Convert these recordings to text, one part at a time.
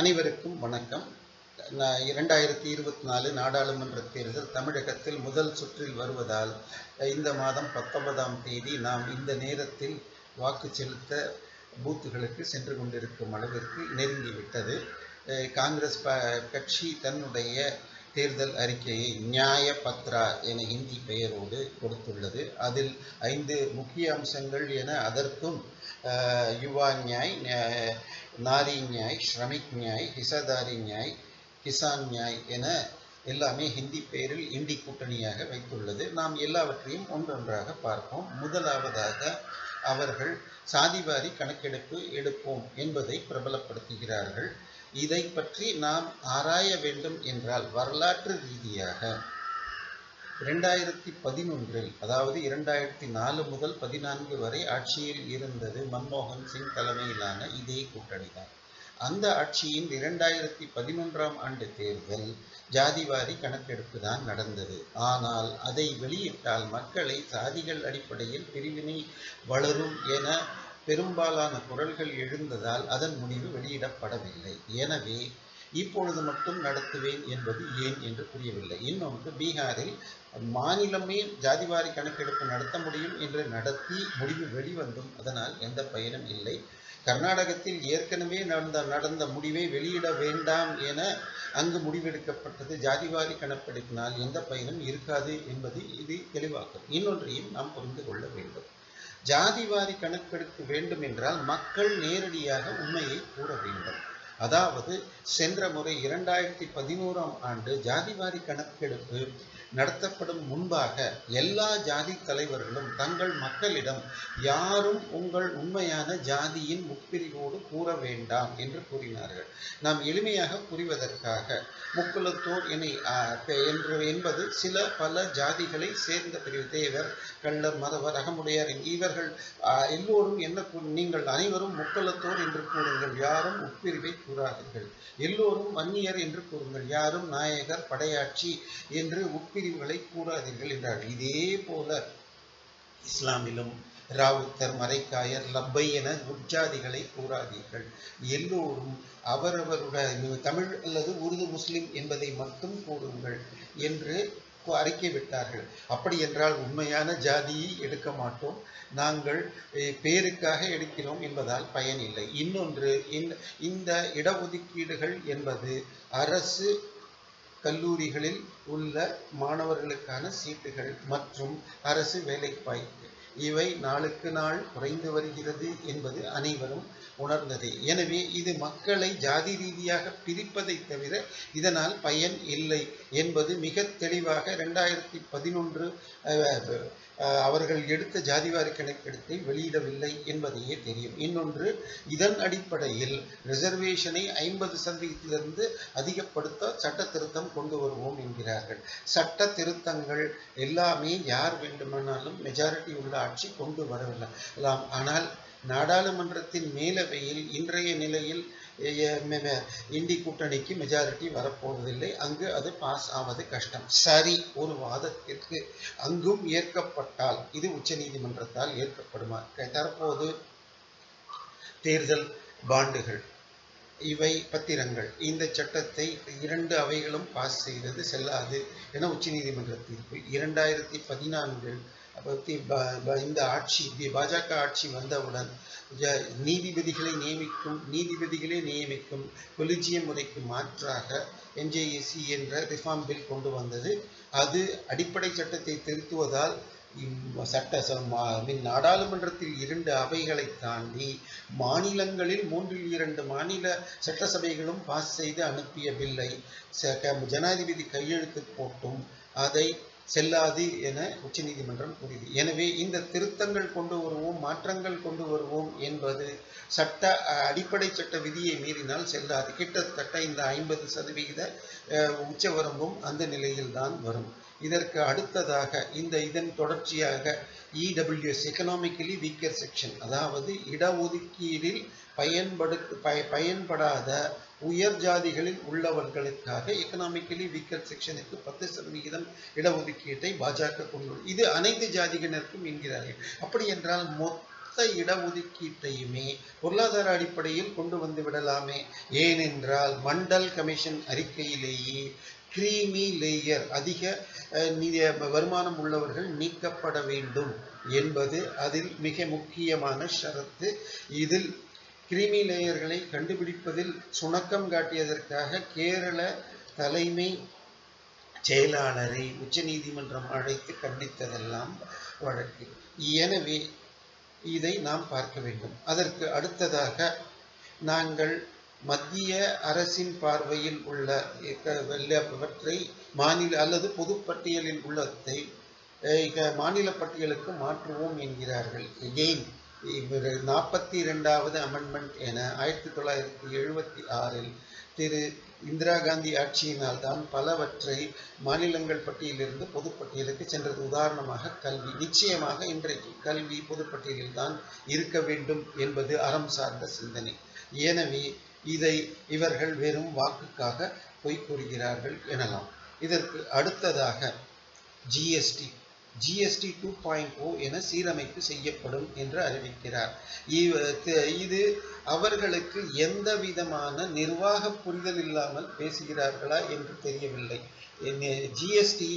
அனைவருக்கும் வணக்கம். இரண்டாயிரத்தி இருபத்தி நாலு நாடாளுமன்ற தேர்தல் தமிழகத்தில் முதல் சுற்றில் வருவதால் இந்த மாதம் பத்தொன்பதாம் தேதி நாம் இந்த நேரத்தில் வாக்கு செலுத்த பூத்துகளுக்கு சென்று கொண்டிருக்கும் அளவிற்கு நெருங்கிவிட்டது. காங்கிரஸ் ப கட்சி தன்னுடைய தேர்தல் அறிக்கையை நியாய பத்ரா என ஹிந்தி பெயரோடு கொடுத்துள்ளது. அதில் ஐந்து முக்கிய அம்சங்கள் என அதற்கும் யுவா நியாய் நாரி நியாய் ஸ்ரமிக் நியாய் ஹிசதாரி நியாய் கிசான் நியாய் என எல்லாமே ஹிந்தி பெயரில் இந்தி கூட்டணியாக வைத்துள்ளது. நாம் எல்லாவற்றையும் ஒன்றொன்றாக பார்ப்போம். முதலாவதாக அவர்கள் சாதிவாரி கணக்கெடுப்பு எடுப்போம் என்பதை பிரபலப்படுத்துகிறார்கள். இதை பற்றி நாம் ஆராய வேண்டும் என்றால் வரலாற்று ரீதியாக இரண்டாயிரத்தி பதினொன்றில் அதாவது இரண்டாயிரத்தி நாலு முதல் பதினான்கு வரை ஆட்சியில் இருந்தது மன்மோகன் சிங் தலைமையிலான இதே கூட்டணி தான். அந்த ஆட்சியின் இரண்டாயிரத்தி பதினொன்றாம் ஆண்டு தேர்தல் ஜாதிவாரி கணக்கெடுப்பு தான் நடந்தது. ஆனால் அதை வெளியிட்டால் மக்களை சாதிகள் அடிப்படையில் பிரிவினை வளரும் என பெரும்பாலான குரல்கள் எழுந்ததால் அதன் முடிவு வெளியிடப்படவில்லை. எனவே இப்பொழுது மட்டும் நடத்துவேன் என்பது ஏன் என்று புரியவில்லை. இன்னொன்று பீகாரில் மாநிலமே ஜாதிவாரி கணக்கெடுப்பு நடத்த முடியும் என்று நடத்தி முடிவு வெளிவந்தும் அதனால் எந்த பயனும் இல்லை. கர்நாடகத்தில் ஏற்கனவே நடந்த நடந்த முடிவை வெளியிட வேண்டாம் என அங்கு முடிவெடுக்கப்பட்டது ஜாதிவாரி கணக்கெடுப்பினால் எந்த பயனும் இருக்காது என்பது இது தெளிவாக்கும். இன்னொன்றையும் நாம் புரிந்து கொள்ள வேண்டும். ஜாதிவாரி கணக்கெடுக்க வேண்டும் என்றால் மக்கள் நேரடியாக உண்மையை கூற வேண்டும். அதாவது சென்ற முறை இரண்டாயிரத்தி பதினோராம் ஆண்டு ஜாதிவாரி கணக்கெடுப்பு நடத்தப்படும் முன்பாக எல்லா ஜாதி தலைவர்களும் தங்கள் மக்களிடம் யாரும் உங்கள் உண்மையான ஜாதியின் முப்பிரிவோடு கூற வேண்டாம் என்று கூறினார்கள். நாம் எளிமையாக புரிவதற்காக முக்குலத்தோர் இணை என்று என்பது சில பல ஜாதிகளை சேர்ந்த பிரிவு தேவர் கள்ளர் மதவர் அகமுடையார் இவர்கள் எல்லோரும் என்ன கூ- நீங்கள் அனைவரும் முக்கலத்தோர் என்று கூறுங்கள். யாரும் உட்பிரிவை கூறாதீர்கள். எல்லோரும் வன்னியர் என்று கூறுங்கள். யாரும் நாயகர் படையாட்சி என்று உட்பிரிவுகளை கூறாதீர்கள் என்றார்கள் இதே போல இஸ்லாமிலும் ராவுத்தர் மரைக்காயர் லப்பை என உட்ஜாதிகளை கூறாதீர்கள். எல்லோரும் அவரவருடைய தமிழ் அல்லது உருது முஸ்லிம் என்பதை மட்டும் கூறுங்கள் என்று அறிக்கை விட்டார்கள். அப்படி என்றால் உண்மையான ஜாதியை எடுக்க மாட்டோம். நாங்கள் பேருக்காக எடுக்கிறோம் என்பதால் பயனில்லை இன்னொன்று இந்த இந்த இடஒதுக்கீடுகள் என்பது அரசு கல்லூரிகளில் உள்ள மாணவர்களுக்கான சீட்டுகள் மற்றும் அரசு வேலைவாய்ப்பு. இவை நாளுக்கு நாள் குறைந்து வருகிறது என்பது அனைவரும் உணர்ந்தது. எனவே இது மக்களை ஜாதி ரீதியாக பிரிப்பதை தவிர இதனால் பயன் இல்லை என்பது மிக தெளிவாக ரெண்டாயிரத்தி பதினொன்று அவர்கள் எடுத்த ஜாதிவாரி கணக்கெடுப்பை வெளியிடவில்லை என்பதையே தெரியும். இன்னொன்று இதன் அடிப்படையில் ரிசர்வேஷனை ஐம்பது சதவீதத்திலிருந்து அதிகப்படுத்த சட்ட திருத்தம் கொண்டு வருவோம் என்கிறார்கள். சட்ட திருத்தங்கள் எல்லாமே யார் வேண்டுமானாலும் மெஜாரிட்டி உள்ள ஆட்சி கொண்டு வரவில்லை ஆனால் நாடாளுமன்றத்தின் மேலவையில் இன்றைய நிலையில் இந்தி கூட்டணிக்கு மெஜாரிட்டி வரப்போவதில்லை. அங்கு அது பாஸ் ஆவது கஷ்டம். சரி ஒரு வாதத்திற்கு அங்கும் ஏற்கப்பட்டால் இது உச்சநீதிமன்றத்தால் ஏற்கப்படுமா? தற்போது தேர்தல் பாண்டுகள் இவை பத்திரங்கள். இந்த சட்டத்தை இரண்டு அவைகளும் பாஸ் செய்தது செல்லாது என உச்சநீதிமன்ற தீர்ப்பு இரண்டாயிரத்தி பதினான்கில் இந்த ஆட்சி பாஜக ஆட்சி வந்தவுடன் நீதிபதிகளை நியமிக்கும் நீதிபதிகளை நியமிக்கும் கொலிஜியம் முறைக்கு மாற்றாக என்ஜேஏசி என்ற ரிஃபார்ம் பில் கொண்டு வந்தது. அது அடிப்படை சட்டத்தை திருத்துவதால் இம் சட்ட ச- நாடாளுமன்றத்தில் இரண்டு அவைகளை தாண்டி மாநிலங்களில் மூன்றில் இரண்டு மாநில சட்டசபைகளும் பாஸ் செய்து அனுப்பிய பில்லை ச- ஜனாதிபதி கையெழுத்து போட்டும் அதை செல்லாது என உச்சநீதிமன்றம் கூறியது. எனவே இந்த திருத்தங்கள் கொண்டு வருவோம் மாற்றங்கள் கொண்டு வருவோம் என்பது சட்ட அடிப்படை சட்ட விதியை மீறினால் செல்லாது. கிட்டத்தட்ட இந்த ஐம்பது சதவிகித உச்சவரம்பும் அந்த நிலையில்தான் வரும். இதற்கு அடுத்ததாக இந்த இதன் தொடர்ச்சியாக இடபிள்யூஎஸ் எக்கனாமிக்கலி வீக்கர் செக்ஷன் அதாவது இடஒதுக்கீடில் பயன்படு பய பயன்படாத உயர் ஜாதிகளில் உள்ளவர்களுக்காக எக்கனாமிக்கலி வீக்கர் செக்ஷனுக்கு பத்து சதவிகிதம் இடஒதுக்கீட்டை பாஜக கொண்டுள்ளது. இது அனைத்து ஜாதியினருக்கும் என்கிறார்கள் அப்படி என்றால் மொத்த மொத்த இடஒதுக்கீட்டையுமே பொருளாதார அடிப்படையில் கொண்டு வந்து விடலாமே. ஏனென்றால் மண்டல் கமிஷன் அறிக்கையிலேயே கிரீமி லேயர் அதிக வருமானம் உள்ளவர்கள் நீக்கப்பட வேண்டும் என்பது அதில் மிக முக்கியமான ஷரத்து. இதில் கிருமி லேயர்களை கண்டுபிடிப்பதில் சுணக்கம் காட்டியதற்காக கேரள தலைமை செயலாளரை உச்சநீதிமன்றம் அழைத்து கண்டித்ததெல்லாம் வழக்கு. எனவே இதை நாம் பார்க்க வேண்டும். அதற்கு அடுத்ததாக நாங்கள் மத்திய அரசின் பார்வையில் உள்ள வெள்ளவற்றை மாநில அல்லது பொதுப்பட்டியலில் உள்ளதை மாநில பட்டியலுக்கு மாற்றுவோம் என்கிறார்கள். எகெயின் நாற்பத்தி இரண்டாவது அமெண்ட்மெண்ட் என ஆயிரத்தி தொள்ளாயிரத்தி எழுபத்தி ஆறில் திரு இந்திரா காந்தி ஆட்சியினால் தான் பலவற்றை மாநிலங்கள் பட்டியலிருந்து பொதுப்பட்டியலுக்கு சென்றது. உதாரணமாக கல்வி. நிச்சயமாக இன்றைக்கு கல்வி பொதுப்பட்டியலில் தான் இருக்க வேண்டும் என்பது அறம் சார்ந்த சிந்தனை. எனவே இதை இவர்கள் வெறும் வாக்குக்காக பொய் கூறுகிறார்கள் எனலாம். இதற்கு அடுத்ததாக GST GST two point O என சீரமைப்பு செய்யப்படும் என்று அறிவிக்கிறார். இது அவர்களுக்கு எந்த விதமான நிர்வாக புரிதல் இல்லாமல் பேசுகிறார்களா என்று தெரியவில்லை. ஜிஎஸ்டி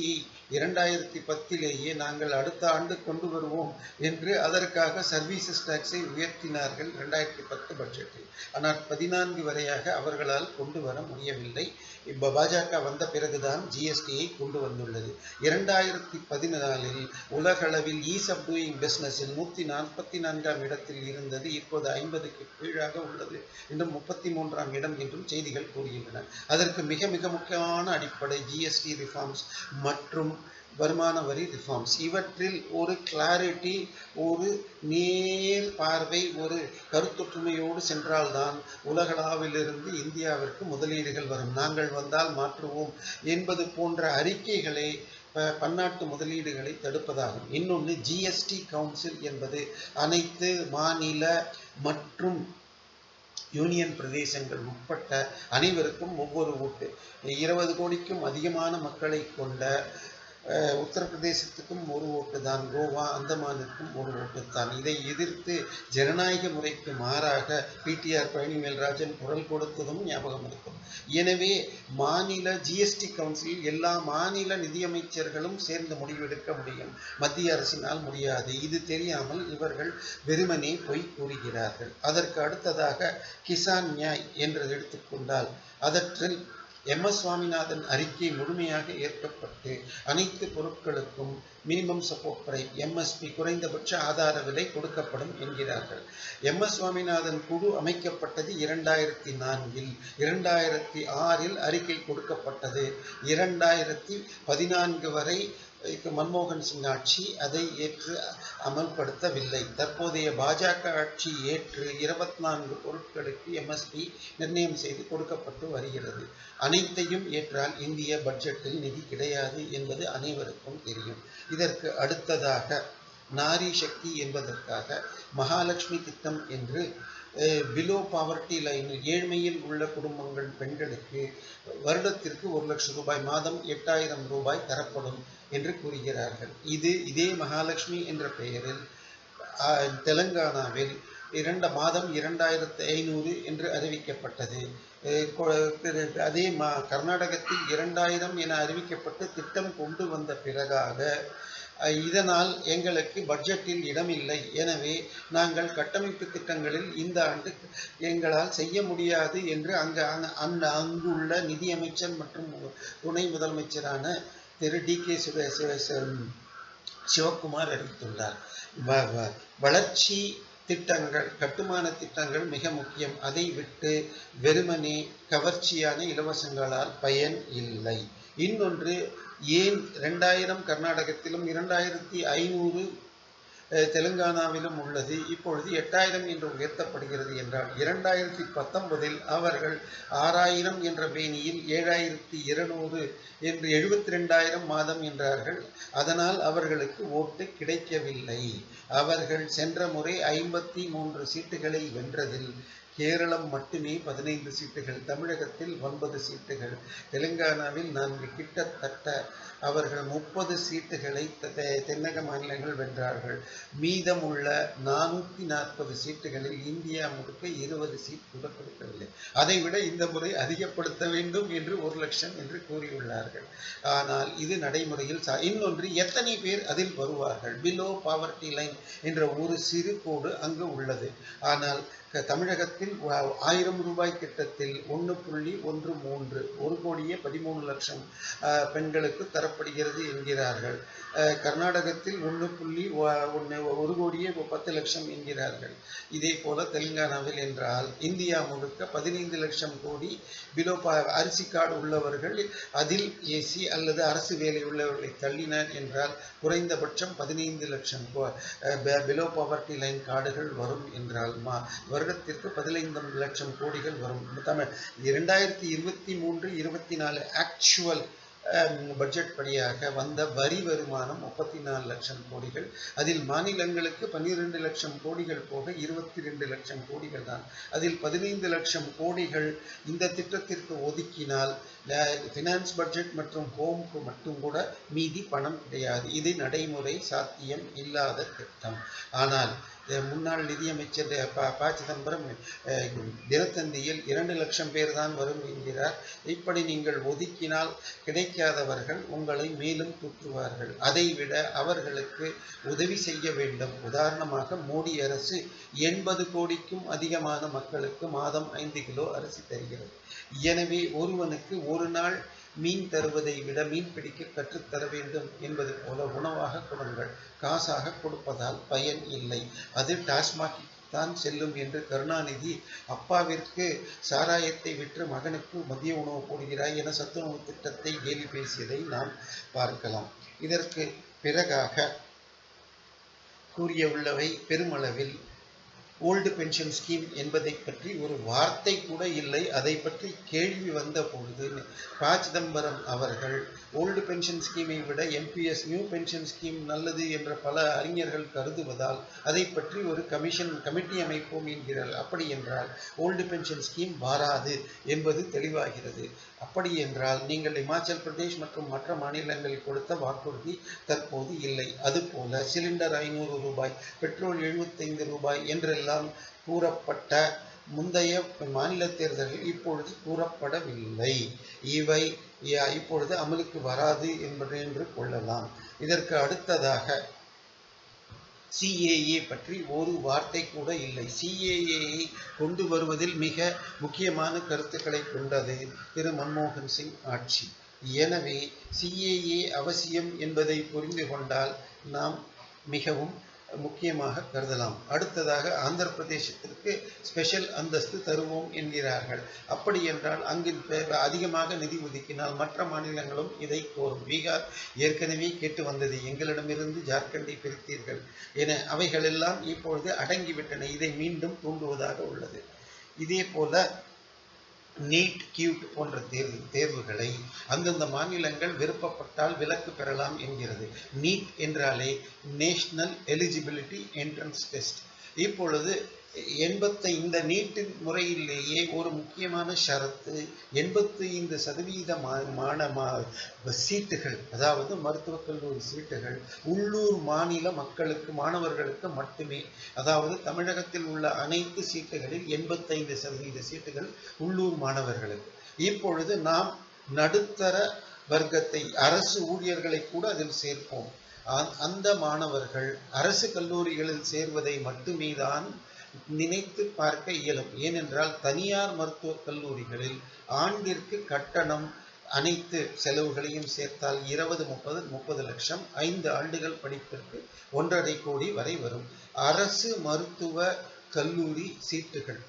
இரண்டாயிரத்தி பத்திலேயே நாங்கள் அடுத்த ஆண்டு கொண்டு வருவோம் என்று அதற்காக சர்வீசஸ் டாக்ஸை உயர்த்தினார்கள் இரண்டாயிரத்தி பத்து பட்ஜெட்டில். ஆனால் பதினான்கு வரையாக அவர்களால் கொண்டு வர முடியவில்லை. இப்ப பாஜக வந்த பிறகுதான் ஜிஎஸ்டியை கொண்டு வந்துள்ளது. இரண்டாயிரத்தி பதினாலில் உலகளவில் ஈஸ் ஆஃப் டூயிங் பிஸ்னஸில் நூற்றி நாற்பத்தி நான்காம் இடத்தில் இருந்தது. இப்போது ஐம்பதுக்கு கீழாக உள்ளது. இன்னும் முப்பத்தி மூன்றாம் இடம் என்றும் செய்திகள் கூறுகின்றன. அதற்கு மிக மிக முக்கியமான அடிப்படை ஜிஎஸ்டி ரிஃபார்ம்ஸ் மற்றும் வருமான வரி ரிஃபார்ம்ஸ் இவற்றில் ஒரு கிளாரிட்டி ஒரு நேர் பார்வை ஒரு கருத்தொற்றுமையோடு சென்றால்தான் உலகளாவிலிருந்து இந்தியாவிற்கு முதலீடுகள் வரும். நாங்கள் வந்தால் மாற்றுவோம் என்பது போன்ற அறிக்கைகளை பன்னாட்டு முதலீடுகளை தடுப்பதாகும். இன்னொன்று ஜிஎஸ்டி கவுன்சில் என்பது அனைத்து மாநில மற்றும் யூனியன் பிரதேசங்கள் உட்பட்ட அனைவருக்கும் ஒவ்வொரு ஓட்டு. இருபது கோடிக்கும் அதிகமான மக்களை கொண்ட உத்தரப்பிரதேசத்துக்கும் ஒரு ஓட்டு தான் கோவா அந்தமானுக்கும் ஒரு ஓட்டு தான் இதை எதிர்த்து ஜனநாயக முறைக்கு மாறாக பிடிஆர் பழனிவேல்ராஜன் குரல் கொடுத்ததும் ஞாபகம் இருக்கும். எனவே மாநில ஜிஎஸ்டி கவுன்சிலில் எல்லா மாநில நிதியமைச்சர்களும் சேர்ந்து முடிவெடுக்க முடியும். மத்திய அரசினால் முடியாது. இது தெரியாமல் இவர்கள் வெறுமனே பொய் கூறுகிறார்கள். அதற்கு அடுத்ததாக கிசான் நியாய் என்று எடுத்துக்கொண்டால் அதற்றில் எம் எஸ் சுவாமிநாதன் அறிக்கை முழுமையாக ஏற்கப்பட்டு அனைத்து பொருட்களுக்கும் மினிமம் சப்போர்ட் பிரை எம்எஸ்பி குறைந்தபட்ச ஆதார விலை கொடுக்கப்படும் என்கிறார்கள். எம் எஸ் சுவாமிநாதன் குழு அமைக்கப்பட்டது இரண்டாயிரத்தி நான்கில் இரண்டாயிரத்தி ஆறில் அறிக்கை கொடுக்கப்பட்டது. இரண்டாயிரத்தி பதினான்கு வரை மன்மோகன் சிங் ஆட்சி அதை ஏற்று அமல்படுத்தவில்லை. தற்போதைய பாஜக ஆட்சி ஏற்று இருபத்தி நான்கு பொருட்களுக்கு எம்எஸ்பி நிர்ணயம் செய்து கொடுக்கப்பட்டு வருகிறது. அனைத்தையும் ஏற்றால் இந்திய பட்ஜெட்டில் நிதி கிடையாது என்பது அனைவருக்கும் தெரியும். இதற்கு அடுத்ததாக நாரி சக்தி என்பதற்காக மகாலட்சுமி திட்டம் என்று பிலோ பாவர்ட்டி லைன் ஏழ்மையில் உள்ள குடும்பங்கள் பெண்களுக்கு வருடத்திற்கு ஒரு லட்சம் ரூபாய் மாதம் எட்டாயிரம் ரூபாய் தரப்படும். என்று கூறுகிறார்கள். இது இதே மகாலட்சுமி என்ற பெயரில் தெலங்கானாவில் இரண்டு மாதம் இரண்டாயிரத்து ஐநூறு என்று அறிவிக்கப்பட்டது. அதே மா கர்நாடகத்தில் இரண்டாயிரம் என அறிவிக்கப்பட்டு திட்டம் கொண்டு வந்த பிறகாக இதனால் எங்களுக்கு பட்ஜெட்டில் இடமில்லை. எனவே நாங்கள் கட்டமைப்பு திட்டங்களில் இந்த ஆண்டு எங்களால் செய்ய முடியாது என்று அங்கு அங்கு அங்குள்ள நிதியமைச்சர் மற்றும் துணை முதலமைச்சரான திரு டி கே சிவக்குமார் அறிவித்துள்ளார் வ- வளர்ச்சி திட்டங்கள் கட்டுமான திட்டங்கள் மிக முக்கியம். அதை விட்டு வெறுமனே கவர்ச்சியான இலவசங்களால் பயன் இல்லை. இன்னொன்று ஏன் ரெண்டாயிரம் கர்நாடகத்திலும் இரண்டாயிரத்தி ஐநூறு தெலுங்கானாவிலும் உள்ளது. இப்பொழுது எட்டாயிரம் என்று உயர்த்தப்படுகிறது என்றால் இரண்டாயிரத்தி பத்தொன்பதில் அவர்கள் ஆறாயிரம் என்ற பேணியில் ஏழாயிரத்தி இருநூறு என்று எழுபத்தி ரெண்டாயிரம் மாதம் என்றார்கள். அதனால் அவர்களுக்கு ஓட்டு கிடைக்கவில்லை. அவர்கள் சென்ற முறை ஐம்பத்தி மூன்று சீட்டுகளை வென்றதில் கேரளம் மட்டுமே பதினைந்து சீட்டுகள் தமிழகத்தில் ஒன்பது சீட்டுகள் தெலுங்கானாவில் நான்கு கிட்டத்தட்ட அவர்கள் முப்பது சீட்டுகளை தெ- தென்னக மாநிலங்கள் வென்றார்கள். மீதம் உள்ள நானூற்றி நாற்பது சீட்டுகளில் இந்தியா முழுக்க இருபது சீட் கூட கொடுக்கவில்லை. அதைவிட இந்த முறை அதிகப்படுத்த வேண்டும் என்று ஒரு லட்சம் என்று கூறியுள்ளார்கள். ஆனால் இது நடைமுறையில் இன்னொன்று எத்தனை பேர் அதில் வருவார்கள்? பிலோ பாவர்டி லைன் என்ற ஒரு சிறு கோடு அங்கு உள்ளது. ஆனால் தமிழகத்தில் ஆயிரம் ரூபாய் திட்டத்தில் ஒன்று புள்ளி ஒன்று மூன்று ஒரு கோடியே பதிமூணு லட்சம் ஆஹ், பெண்களுக்கு தரப்படுகிறது என்கிறார்கள். கர்நாடகத்தில் ஒன்று புள்ளி ஒன்று ஒரு கோடியே பத்து லட்சம் என்கிறார்கள். இதே போல தெலுங்கானாவில் என்றால் இந்தியா முழுக்க பதினைந்து லட்சம் கோடி பிலோ அரிசி கார்டு உள்ளவர்கள் அதில் ஏசி அல்லது அரசு வேலை உள்ளவர்களை தள்ளினர் என்றால் குறைந்தபட்சம் பதினைந்து லட்சம் பிலோ பவர்டி லைன் கார்டுகள் வரும் என்றால் மா வருடத்திற்கு பதினைந்து லட்சம் கோடிகள் வரும். தமிழ் இரண்டாயிரத்தி இருபத்தி மூன்று இருபத்தி நாலு ஆக்சுவல் பட்ஜெட் படியாக வந்த வரி வருமானம் முப்பத்தி நாலு லட்சம் கோடிகள். அதில் மாநிலங்களுக்கு பன்னிரெண்டு லட்சம் கோடிகள் போக இருபத்தி ரெண்டு லட்சம் கோடிகள் தான். அதில் பதினைந்து லட்சம் கோடிகள் இந்த திட்டத்திற்கு ஒதுக்கினால் ஃபினான்ஸ் பட்ஜெட் மற்றும் ஹோம்க்கு மட்டும் கூட மீதி பணம் கிடையாது. இது நடைமுறை சாத்தியம் இல்லாத திட்டம். ஆனால் முன்னாள் நிதியமைச்சர் ப ப சிதம்பரம் தினத்தந்தியில் இரண்டு லட்சம் பேர் தான் வரும் என்கிறார். இப்படி நீங்கள் ஒதுக்கினால் கிடைக்காதவர்கள் உங்களை மேலும் தூற்றுவார்கள். அதைவிட அவர்களுக்கு உதவி செய்ய வேண்டும். உதாரணமாக மோடி அரசு எண்பது கோடிக்கும் அதிகமான மக்களுக்கு மாதம் ஐந்து கிலோ அரிசி தருகிறது. எனவே ஒருவனுக்கு ஒரு நாள் மீன் தருவதை விட மீன் பிடிக்க கற்றுத்தர வேண்டும் என்பது போல உணவாக கொடுங்கள். காசாக கொடுப்பதால் பயன் இல்லை. அது டாஸ்மாக் தான் செல்லும் என்று கருணாநிதி அப்பாவிற்கு சாராயத்தை விற்று மகனுக்கு மதிய உணவு போடுகிறாய் என சத்துணவு திட்டத்தை கேலி பேசியதை நாம் பார்க்கலாம். இதற்கு பிறகாக கூறிய உள்ளவை பெருமளவில் ஓல்டு பென்ஷன் ஸ்கீம் என்பதை பற்றி ஒரு வார்த்தை கூட இல்லை. அதை பற்றி கேள்வி வந்த பொழுது ப சிதம்பரம் அவர்கள் ஓல்டு பென்ஷன் ஸ்கீமை விட எம்பிஎஸ் நியூ பென்ஷன் ஸ்கீம் நல்லது என்ற பல அறிஞர்கள் கருதுவதால் அதை பற்றி ஒரு கமிஷன் கமிட்டி அமைப்போம் என்கிறார். அப்படி என்றால் ஓல்டு பென்ஷன் ஸ்கீம் வாராது என்பது தெளிவாகிறது. அப்படி என்றால் நீங்கள் இமாச்சல் பிரதேஷ் மற்றும் மற்ற மாநிலங்களில் கொடுத்த வாக்குறுதி தற்போது இல்லை. அதுபோல சிலிண்டர் ஐநூறு ரூபாய் பெட்ரோல் எழுபத்தைந்து ரூபாய் என்றெல்லாம் கூறப்பட்ட முந்தைய மாநில தேர்தலில் இப்பொழுது கூறப்படவில்லை. இவை இப்பொழுது அமலுக்கு வராது என்பது என்று கொள்ளலாம். இதற்கு அடுத்ததாக சிஏஏ பற்றி ஒரு வார்த்தை கூட இல்லை. சிஏஏயை கொண்டு வருவதில் மிக முக்கியமான கருத்துக்களை கொண்டது திரு மன்மோகன் சிங் ஆட்சி. எனவே சிஏஏ அவசியம் என்பதை புரிந்து கொண்டால் நாம் மிகவும் முக்கியமாக கருதலாம். அடுத்ததாக ஆந்திர பிரதேசத்திற்கு ஸ்பெஷல் அந்தஸ்து தருவோம் என்கிறார்கள். அப்படி என்றால் அங்கு அதிகமாக நிதி ஒதுக்கினால் மற்ற மாநிலங்களும் இதை கோரும். பீகார் ஏற்கனவே கேட்டு வந்தது. எங்களிடமிருந்து ஜார்க்கண்டை பிரித்தீர்கள் என அவைகளெல்லாம் இப்பொழுது அடங்கிவிட்டன. இதை மீண்டும் தூண்டுவதாக உள்ளது. இதே போல நீட் கியூட் போன்ற தேர்வு தேர்வுகளை அந்தந்த மாநிலங்கள் விருப்பப்பட்டால் விலக்கு பெறலாம் என்கிறது. நீட் என்றாலே நேஷனல் எலிஜிபிலிட்டி என்ட்ரன்ஸ் டெஸ்ட் இப்பொழுது எண்பத்தை இந்த நீட்டின் முறையிலேயே ஒரு முக்கியமான ஷரத்து எண்பத்தி ஐந்து சதவீத மா- மாண மா- சீட்டுகள் அதாவது மருத்துவக் கல்லூரி சீட்டுகள் உள்ளூர் மாநில மக்களுக்கு மாணவர்களுக்கு மட்டுமே அதாவது தமிழகத்தில் உள்ள அனைத்து சீட்டுகளில் எண்பத்தைந்து சதவீத சீட்டுகள் உள்ளூர் மாணவர்களுக்கு. இப்பொழுது நாம் நடுத்தர வர்க்கத்தை அரசு ஊழியர்களை கூட அதில் சேர்ப்போம். அந்த மாணவர்கள் அரசு கல்லூரிகளில் சேர்வதை மட்டுமே தான் நினைத்து பார்க்க இயலும். ஏனென்றால் தனியார் மருத்துவக் கல்லூரிகளில் ஆண்டிற்கு கட்டணம் அனைத்து செலவுகளையும் சேர்த்தால் இருபது முப்பது முப்பது லட்சம் ஐந்து ஆண்டுகள் படிப்பிற்கு ஒன்றரை கோடி வரை வரும். அரசு மருத்துவ கல்லூரி சீட்டுகள்.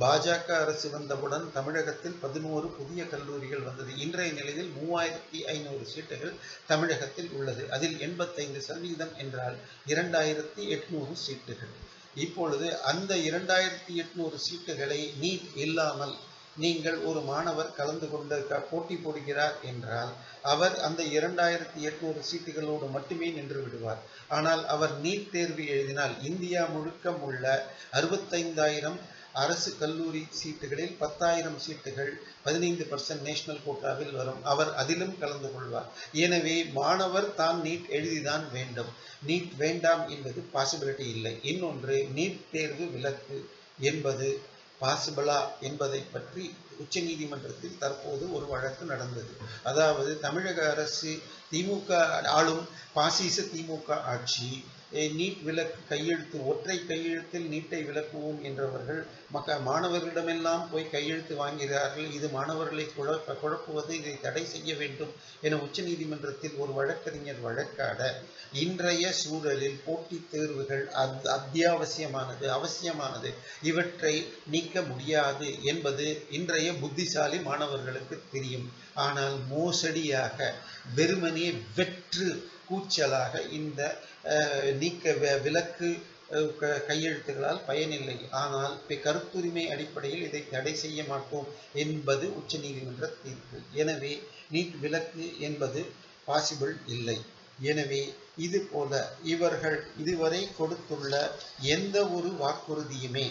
பாஜக அரசு வந்தவுடன் தமிழகத்தில் பதினோரு புதிய கல்லூரிகள் வந்தது. இன்றைய நிலையில் மூவாயிரத்தி ஐநூறு சீட்டுகள் தமிழகத்தில் உள்ளது. அதில் எண்பத்தைந்து சதவீதம் என்றால் இரண்டாயிரத்தி எட்நூறு சீட்டுகள். இப்பொழுது அந்த இரண்டாயிரத்தி எட்நூறு சீட்டுகளை நீட் இல்லாமல் நீங்கள் ஒரு மாணவர் கலந்து கொண்ட போட்டி போடுகிறார் என்றால் அவர் அந்த இரண்டாயிரத்தி எட்நூறு சீட்டுகளோடு மட்டுமே நின்று விடுவார். ஆனால் அவர் நீட் தேர்வு எழுதினால் இந்தியா முழுக்க உள்ள அறுபத்தைந்தாயிரம் அரசு கல்லூரி சீட்டுகளில் பத்தாயிரம் சீட்டுகள் பதினைந்து பர்சன்ட் நேஷனல் கோட்டாவில் வரும். அவர் அதிலும் கலந்து கொள்வார். எனவே மாணவர் தான் நீட் எழுதிதான் வேண்டும். நீட் வேண்டாம் என்பது பாசிபிலிட்டி இல்லை. இன்னொன்று நீட் தேர்வு விலக்கு என்பது பாசிபிளா என்பதை பற்றி உச்சநீதிமன்றத்தில் தற்போது ஒரு வழக்கு நடந்தது. அதாவது தமிழக அரசு திமுக ஆளும் பாசிச திமுக ஆட்சி நீட் விளக்கு கையெழுத்து ஒற்றை கையெழுத்தில் நீட்டை விளக்குவோம் என்றவர்கள் மக்க மாணவர்களிடமெல்லாம் போய் கையெழுத்து வாங்குகிறார்கள் இது மாணவர்களை குழப்ப குழப்புவது இதை தடை செய்ய வேண்டும் என உச்சநீதிமன்றத்தில் ஒரு வழக்கறிஞர் வழக்காட இன்றைய சூழலில் போட்டித் தேர்வுகள் அத் அத்தியாவசியமானது அவசியமானது. இவற்றை நீக்க முடியாது என்பது இன்றைய புத்திசாலி மாணவர்களுக்கு தெரியும். ஆனால் மோசடியாக வெறுமனே வெற்று கூச்சலாக இந்த நீக்க விலக்கு கையெழுத்துகளால் பயனில்லை. ஆனால் கருத்துரிமை அடிப்படையில் இதை தடை செய்ய மாட்டோம் என்பது உச்சநீதிமன்ற தீர்ப்பு. எனவே நீட் விலக்கு என்பது பாசிபிள் இல்லை. எனவே இது போல இவர்கள் இதுவரை கொடுத்துள்ள எந்த ஒரு வாக்குறுதியுமே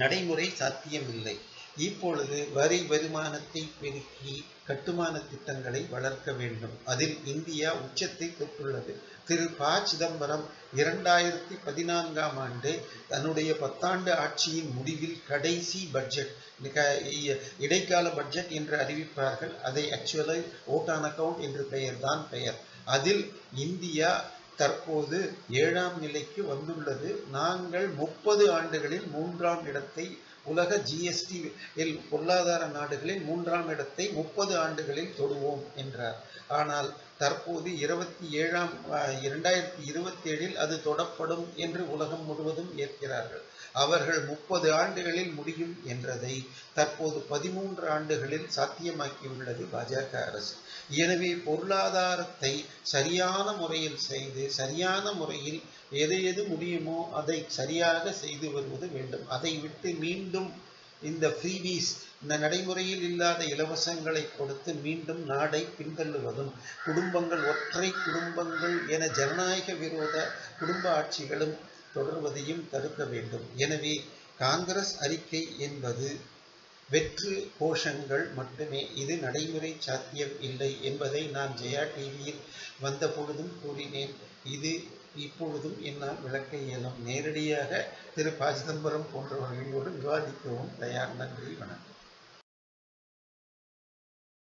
நடைமுறை சாத்தியமில்லை. இப்பொழுது வரி வருமானத்தை பெருக்கி கட்டுமான திட்டங்களை வளர்க்க வேண்டும். அதில் இந்தியா உச்சத்தை தொட்டுள்ளது திரு. ப. சிதம்பரம் இரண்டாயிரத்தி பதினான்காம் ஆண்டு தன்னுடைய பத்தாண்டு ஆட்சியின் முடிவில் கடைசி பட்ஜெட் இடைக்கால பட்ஜெட் என்று அறிவிப்பார்கள். அதை ஆக்சுவலாக ஓட் ஆன் அக்கவுண்ட் என்று பெயர் தான் பெயர். அதில் இந்தியா தற்போது ஏழாம் நிலைக்கு வந்துள்ளது. நாங்கள் முப்பது ஆண்டுகளில் மூன்றாம் இடத்தை உலக ஜிஎஸ்டி பொருளாதார நாடுகளில் மூன்றாம் இடத்தை முப்பது ஆண்டுகளில் தொடுவோம் என்றார். ஆனால் தற்போது இருபத்தி ஏழாம் இரண்டாயிரத்தி இருபத்தி ஏழில் அது தொடப்படும் என்று உலகம் முழுவதும் ஏற்கிறார்கள். அவர்கள் முப்பது ஆண்டுகளில் முடியும் என்றதை தற்போது பதிமூன்று ஆண்டுகளில் சாத்தியமாக்கியுள்ளது பாஜக அரசு. எனவே பொருளாதாரத்தை சரியான முறையில் செய்து சரியான முறையில் எது எது முடியுமோ அதை சரியாக செய்து வருவது வேண்டும். அதை விட்டு மீண்டும் இந்த ஃப்ரீபீஸ் இந்த நடைமுறையில் இல்லாத இலவசங்களை கொடுத்து மீண்டும் நாடை பின்தள்ளுவதும் குடும்பங்கள் ஒற்றை குடும்பங்கள் என ஜனநாயக விரோத குடும்ப ஆட்சிகளும் தொடர்வதையும் தடுக்க வேண்டும். எனவே காங்கிரஸ் அறிக்கை என்பது வெற்று கோஷங்கள் மட்டுமே. இது நடைமுறை சாத்தியம் இல்லை என்பதை நான் ஜெயா டிவியில் வந்த பொழுதும் கூறினேன். இது இப்பொழுதும் என்னால் விளக்க இயலும். நேரடியாக திரு. ப. சிதம்பரம் போன்றவர்களோடு விவாதிக்கவும் தயார். நன்றி. வணக்கம்.